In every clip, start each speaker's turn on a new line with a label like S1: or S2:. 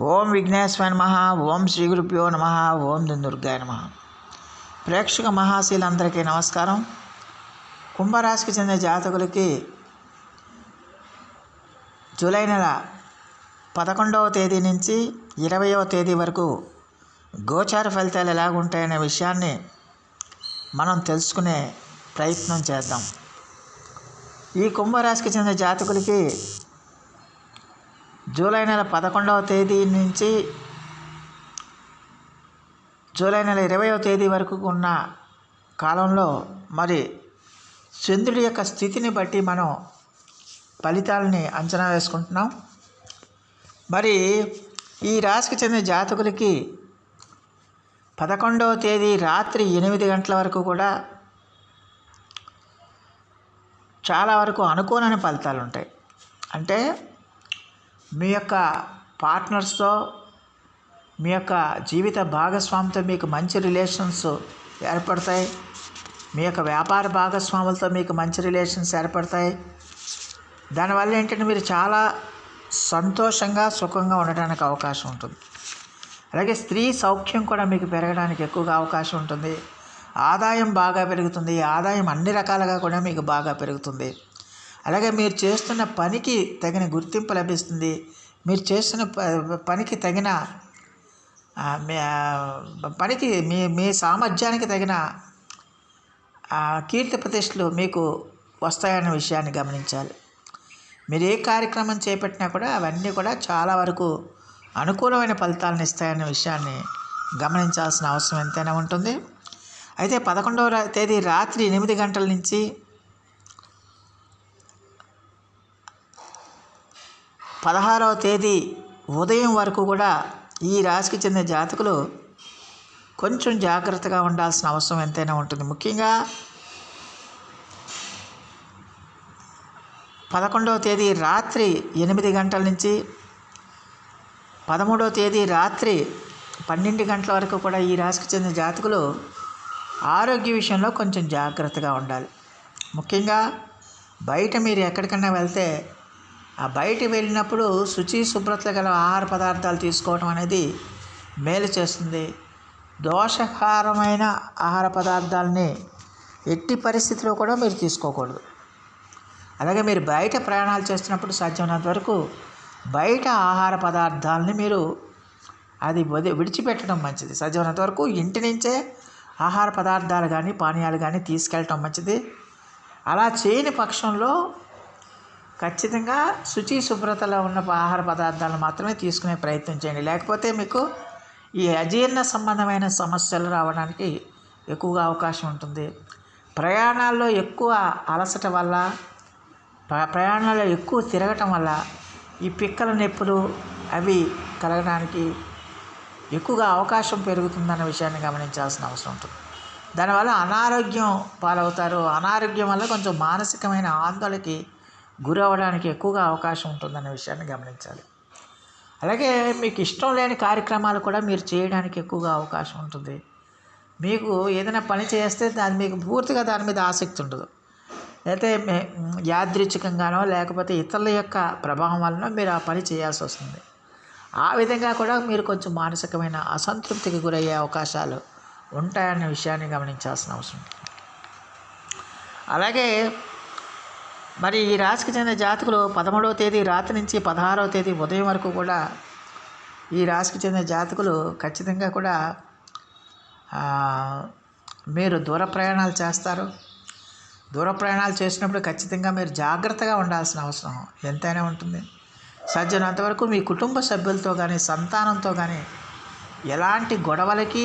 S1: ఓం విఘ్నేశ్వర నమ ఓం శ్రీ గురుభ్యో నమ ఓం దుర్గాయ నమ. ప్రేక్షక మహాశీలందరికీ నమస్కారం. కుంభరాశికి చెందిన జాతకులకి జూలై నెల పదకొండవ తేదీ నుంచి ఇరవయవ తేదీ వరకు గోచార ఫలితాలు ఎలాగుంటాయనే విషయాన్ని మనం తెలుసుకునే ప్రయత్నం చేద్దాం. ఈ కుంభరాశికి చెందిన జాతకులకి జూలై నెల పదకొండవ తేదీ నుంచి జూలై నెల ఇరవయవ తేదీ వరకు ఉన్న కాలంలో మరి చంద్రుడి యొక్క స్థితిని బట్టి మనం ఫలితాలని అంచనా వేసుకుంటున్నాం. మరి ఈ రాశికి చెందిన జాతకులకి పదకొండవ తేదీ రాత్రి ఎనిమిది గంటల వరకు కూడా చాలా వరకు అనుకోనని ఫలితాలు ఉంటాయి అంటే మీ యొక్క పార్ట్నర్స్తో మీ యొక్క జీవిత భాగస్వామితో మీకు మంచి రిలేషన్స్ ఏర్పడతాయి. మీ యొక్క వ్యాపార భాగస్వాములతో మీకు మంచి రిలేషన్స్ ఏర్పడతాయి. దానివల్ల ఏంటంటే మీరు చాలా సంతోషంగా సుఖంగా ఉండడానికి అవకాశం ఉంటుంది. అలాగే స్త్రీ సౌఖ్యం కూడా మీకు పెరగడానికి ఎక్కువగా అవకాశం ఉంటుంది. ఆదాయం బాగా పెరుగుతుంది. ఆదాయం అన్ని రకాలుగా కూడా మీకు బాగా పెరుగుతుంది. అలాగే మీరు చేస్తున్న పనికి తగిన గుర్తింపు లభిస్తుంది. మీరు చేస్తున్న ప- పనికి తగిన పనికి మీ మీ సామర్థ్యానికి తగిన కీర్తి ప్రతిష్టలు మీకు వస్తాయన్న విషయాన్ని గమనించాలి. మీరు ఏ కార్యక్రమం చేపట్టినా కూడా అవన్నీ కూడా చాలా వరకు అనుకూలమైన ఫలితాలను ఇస్తాయన్న విషయాన్ని గమనించాల్సిన అవసరం ఎంతైనా ఉంటుంది. అయితే పదకొండవ తేదీ రాత్రి ఎనిమిది గంటల నుంచి పదహారవ తేదీ ఉదయం వరకు కూడా ఈ రాశికి చెందిన జాతకులు కొంచెం జాగ్రత్తగా ఉండాల్సిన అవసరం ఎంతైనా ఉంటుంది. ముఖ్యంగా పదకొండవ తేదీ రాత్రి ఎనిమిది గంటల నుంచి పదమూడవ తేదీ రాత్రి పన్నెండు గంటల వరకు కూడా ఈ రాశికి చెందిన జాతకులు ఆరోగ్య విషయంలో కొంచెం జాగ్రత్తగా ఉండాలి. ముఖ్యంగా బయట మీరు ఎక్కడికైనా వెళ్తే ఆ బయట వెళ్ళినప్పుడు శుచి శుభ్రత గల ఆహార పదార్థాలు తీసుకోవడం అనేది మేలు చేస్తుంది. దోషకారమైన ఆహార పదార్థాలని ఎట్టి పరిస్థితిలో కూడా మీరు తీసుకోకూడదు. అలాగే మీరు బయట ప్రయాణాలు చేస్తున్నప్పుడు సాధ్యమైనంత వరకు బయట ఆహార పదార్థాలని మీరు అది విడిచిపెట్టడం మంచిది. సాధ్యమైనంత వరకు ఇంటి నుంచే ఆహార పదార్థాలు కానీ పానీయాలు కానీ తీసుకెళ్ళటం మంచిది. అలా చేయని పక్షంలో ఖచ్చితంగా శుచి శుభ్రతలో ఉన్న ఆహార పదార్థాలను మాత్రమే తీసుకునే ప్రయత్నం చేయండి. లేకపోతే మీకు ఈ అజీర్ణ సంబంధమైన సమస్యలు రావడానికి ఎక్కువగా అవకాశం ఉంటుంది. ప్రయాణాల్లో ఎక్కువ అలసట వల్ల ప్రయాణాల్లో ఎక్కువ తిరగటం వల్ల ఈ పిక్కల నొప్పులు అవి కలగడానికి ఎక్కువగా అవకాశం పెరుగుతుందన్న విషయాన్ని గమనించాల్సిన అవసరం ఉంటుంది. దానివల్ల అనారోగ్యం పాలవుతారు. అనారోగ్యం వల్ల కొంచెం మానసికమైన ఆందోళనకి గురవడానికి ఎక్కువగా అవకాశం ఉంటుందనే విషయాన్ని గమనించాలి. అలాగే మీకు ఇష్టం లేని కార్యక్రమాలు కూడా మీరు చేయడానికి ఎక్కువగా అవకాశం ఉంటుంది. మీకు ఏదైనా పని చేస్తే దాని మీకు పూర్తిగా దాని మీద ఆసక్తి ఉండదు. అయితే మే- యాదృచ్ఛికంగానో లేకపోతే ఇతరుల యొక్క ప్రభావం వలన మీరు ఆ పని చేయాల్సి వస్తుంది. ఆ విధంగా కూడా మీరు కొంచెం మానసికమైన అసంతృప్తికి గురయ్యే అవకాశాలు ఉంటాయన్న విషయాన్ని గమనించాల్సిన అవసరం. అలాగే మరి ఈ రాశికి చెందిన జాతకులు పదమూడవ తేదీ రాత్రి నుంచి పదహారవ తేదీ ఉదయం వరకు కూడా ఈ రాశికి చెందిన జాతకులు ఖచ్చితంగా కూడా మీరు దూర ప్రయాణాలు చేస్తారు. దూర ప్రయాణాలు చేసినప్పుడు ఖచ్చితంగా మీరు జాగ్రత్తగా ఉండాల్సిన అవసరం ఎంతైనా ఉంటుంది. సాధ్యమైనంత వరకు మీ కుటుంబ సభ్యులతో కానీ సంతానంతో కానీ ఎలాంటి గొడవలకి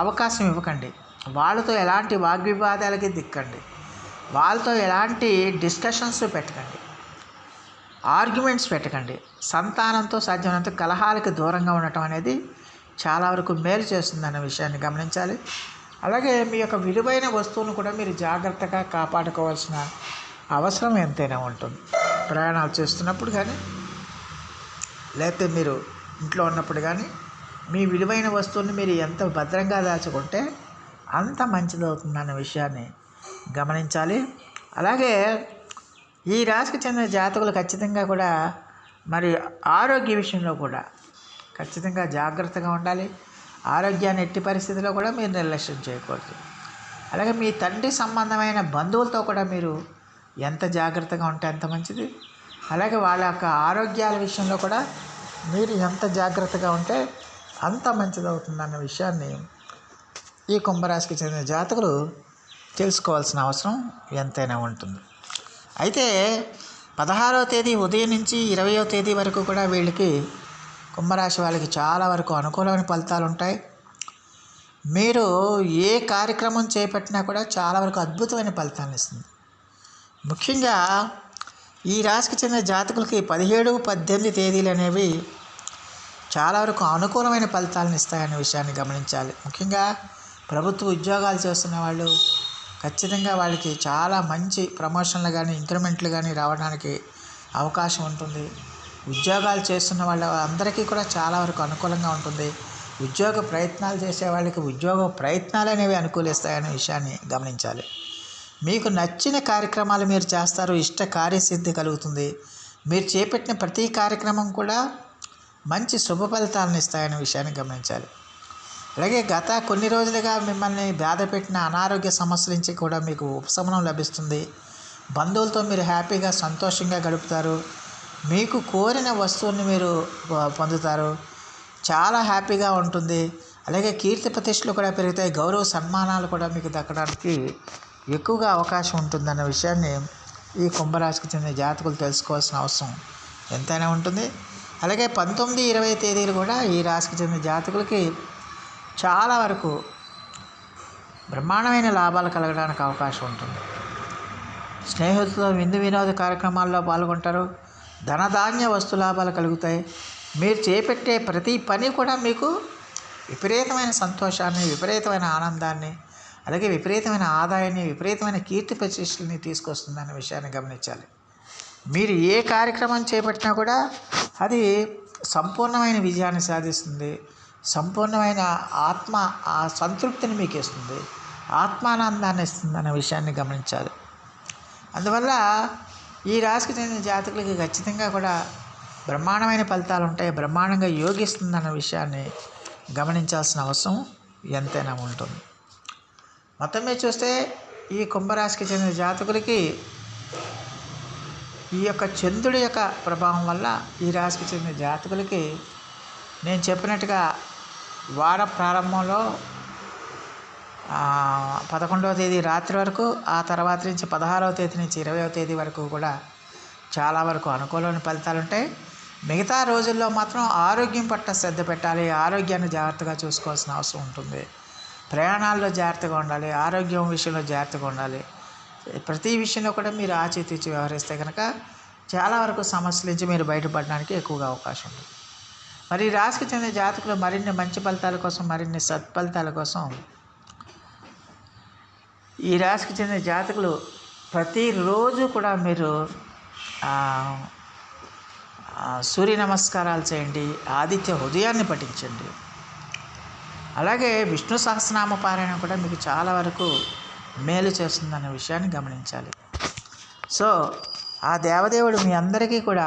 S1: అవకాశం ఇవ్వకండి. వాళ్ళతో ఎలాంటి వాగ్వివాదాలకి దిక్కండి వాళ్ళతో ఎలాంటి డిస్కషన్స్ పెట్టకండి. ఆర్గ్యుమెంట్స్ పెట్టకండి. సంతానంతో సాధ్యమైనంత కలహాలకి దూరంగా ఉండటం అనేది చాలా వరకు మేలు చేస్తుందన్న విషయాన్ని గమనించాలి. అలాగే మీ యొక్క విలువైన వస్తువును కూడా మీరు జాగ్రత్తగా కాపాడుకోవాల్సిన అవసరం ఎంతైనా ఉంటుంది. ప్రయాణాలు చేస్తున్నప్పుడు కానీ లేకపోతే మీరు ఇంట్లో ఉన్నప్పుడు కానీ మీ విలువైన వస్తువుని మీరు ఎంత భద్రంగా దాచుకుంటే అంత మంచిదవుతుందన్న విషయాన్ని గమనించాలి. అలాగే ఈ రాశికి చెందిన జాతకులు ఖచ్చితంగా కూడా మరి ఆరోగ్య విషయంలో కూడా ఖచ్చితంగా జాగ్రత్తగా ఉండాలి. ఆరోగ్యాన్ని ఎట్టి పరిస్థితిలో కూడా మీరు నిర్లక్ష్యం చేయకూడదు. అలాగే మీ తండ్రి సంబంధమైన బంధువులతో కూడా మీరు ఎంత జాగ్రత్తగా ఉంటే అంత మంచిది. అలాగే వాళ్ళ యొక్క ఆరోగ్యాల విషయంలో కూడా మీరు ఎంత జాగ్రత్తగా ఉంటే అంత మంచిది అవుతుందన్న విషయాన్ని ఈ కుంభరాశికి చెందిన జాతకులు తెలుసుకోవాల్సిన అవసరం ఎంతైనా ఉంటుంది. అయితే పదహారవ తేదీ ఉదయం నుంచి ఇరవయో తేదీ వరకు కూడా వీళ్ళకి కుంభరాశి వాళ్ళకి చాలా వరకు అనుకూలమైన ఫలితాలు ఉంటాయి. మీరు ఏ కార్యక్రమం చేపట్టినా కూడా చాలా వరకు అద్భుతమైన ఫలితాన్ని ఇస్తుంది. ముఖ్యంగా ఈ రాశికి చెందిన జాతకులకి పదిహేడు పద్దెనిమిది తేదీలు అనేవి చాలా వరకు అనుకూలమైన ఫలితాలను ఇస్తాయనే విషయాన్ని గమనించాలి. ముఖ్యంగా ప్రభుత్వ ఉద్యోగాలు చేస్తున్న వాళ్ళు ఖచ్చితంగా వాళ్ళకి చాలా మంచి ప్రమోషన్లు కానీ ఇంక్రిమెంట్లు కానీ రావడానికి అవకాశం ఉంటుంది. ఉద్యోగాలు చేస్తున్న వాళ్ళ అందరికీ కూడా చాలా వరకు అనుకూలంగా ఉంటుంది. ఉద్యోగ ప్రయత్నాలు చేసే వాళ్ళకి ఉద్యోగ ప్రయత్నాలు అనేవి అనుకూలిస్తాయనే విషయాన్ని గమనించాలి. మీకు నచ్చిన కార్యక్రమాలు మీరు చేస్తారు ఇష్ట కార్యసిద్ధి కలుగుతుంది. మీరు చేపట్టిన ప్రతి కార్యక్రమం కూడా మంచి శుభ ఫలితాలను ఇస్తాయనే విషయాన్ని గమనించాలి. అలాగే గత కొన్ని రోజులుగా మిమ్మల్ని బాధ పెట్టిన అనారోగ్య సమస్యల నుంచి కూడా మీకు ఉపశమనం లభిస్తుంది. బంధువులతో మీరు హ్యాపీగా సంతోషంగా గడుపుతారు. మీకు కోరిన వస్తువుని మీరు పొందుతారు. చాలా హ్యాపీగా ఉంటుంది. అలాగే కీర్తి ప్రతిష్టలు కూడా పెరుగుతాయి. గౌరవ సన్మానాలు కూడా మీకు దక్కడానికి ఎక్కువగా అవకాశం ఉంటుందన్న విషయాన్ని ఈ కుంభరాశికి చెందిన జాతకులు తెలుసుకోవాల్సిన అవసరం ఎంతైనా ఉంటుంది. అలాగే పంతొమ్మిది ఇరవై తేదీలు కూడా ఈ రాశికి చెందిన జాతకులకి చాలా వరకు బ్రహ్మాండమైన లాభాలు కలగడానికి అవకాశం ఉంటుంది. స్నేహితులతో విందు వినోద కార్యక్రమాల్లో పాల్గొంటారు. ధనధాన్య వస్తు లాభాలు కలుగుతాయి. మీరు చేపట్టే ప్రతి పని కూడా మీకు విపరీతమైన సంతోషాన్ని విపరీతమైన ఆనందాన్ని అలాగే విపరీతమైన ఆదాయాన్ని విపరీతమైన కీర్తి ప్రతిష్టల్ని తీసుకొస్తుందనే విషయాన్ని గమనించాలి. మీరు ఏ కార్యక్రమం చేపట్టినా కూడా అది సంపూర్ణమైన విజయాన్ని సాధిస్తుంది. సంపూర్ణమైన ఆత్మ ఆ సంతృప్తిని మీకు ఇస్తుంది ఆత్మానందాన్ని ఇస్తుంది అనే విషయాన్ని గమనించాలి. అందువల్ల ఈ రాశికి చెందిన జాతకులకి ఖచ్చితంగా కూడా బ్రహ్మాండమైన ఫలితాలు ఉంటాయి బ్రహ్మాండంగా యోగిస్తుందన్న విషయాన్ని గమనించాల్సిన అవసరం ఎంతైనా ఉంటుంది. మొత్తం మీద చూస్తే ఈ కుంభరాశికి చెందిన జాతకులకి ఈ యొక్క చంద్రుడి యొక్క ప్రభావం వల్ల ఈ రాశికి చెందిన జాతకులకి నేను చెప్పినట్టుగా వార ప్రారంభంలో పదకొండవ తేదీ రాత్రి వరకు ఆ తర్వాత నుంచి పదహారవ తేదీ నుంచి ఇరవైవ తేదీ వరకు కూడా చాలా వరకు అనుకూలమైన ఫలితాలు ఉంటాయి. మిగతా రోజుల్లో మాత్రం ఆరోగ్యం పట్ల శ్రద్ధ పెట్టాలి ఆరోగ్యాన్ని జాగ్రత్తగా చూసుకోవాల్సిన అవసరం ఉంటుంది. ప్రయాణాల్లో జాగ్రత్తగా ఉండాలి ఆరోగ్యం విషయంలో జాగ్రత్తగా ఉండాలి. ప్రతి విషయంలో కూడా మీరు ఆచితూచి వ్యవహరిస్తే కనుక చాలా వరకు సమస్యల నుంచి మీరు బయటపడడానికి ఎక్కువగా అవకాశం ఉంటుంది. మరి రాశికి చెందిన జాతకులు మరిన్ని మంచి ఫలితాల కోసం మరిన్ని సత్ఫలితాల కోసం. ఈ రాశికి చెందిన జాతకులు ప్రతిరోజు కూడా మీరు సూర్య నమస్కారాలు చేయండి ఆదిత్య హృదయాన్ని పఠించండి. అలాగే విష్ణు సహస్రనామ పారాయణం కూడా మీకు చాలా వరకు మేలు చేస్తుందన్న విషయాన్ని గమనించాలి. సో ఆ దేవదేవుడు మీ అందరికీ కూడా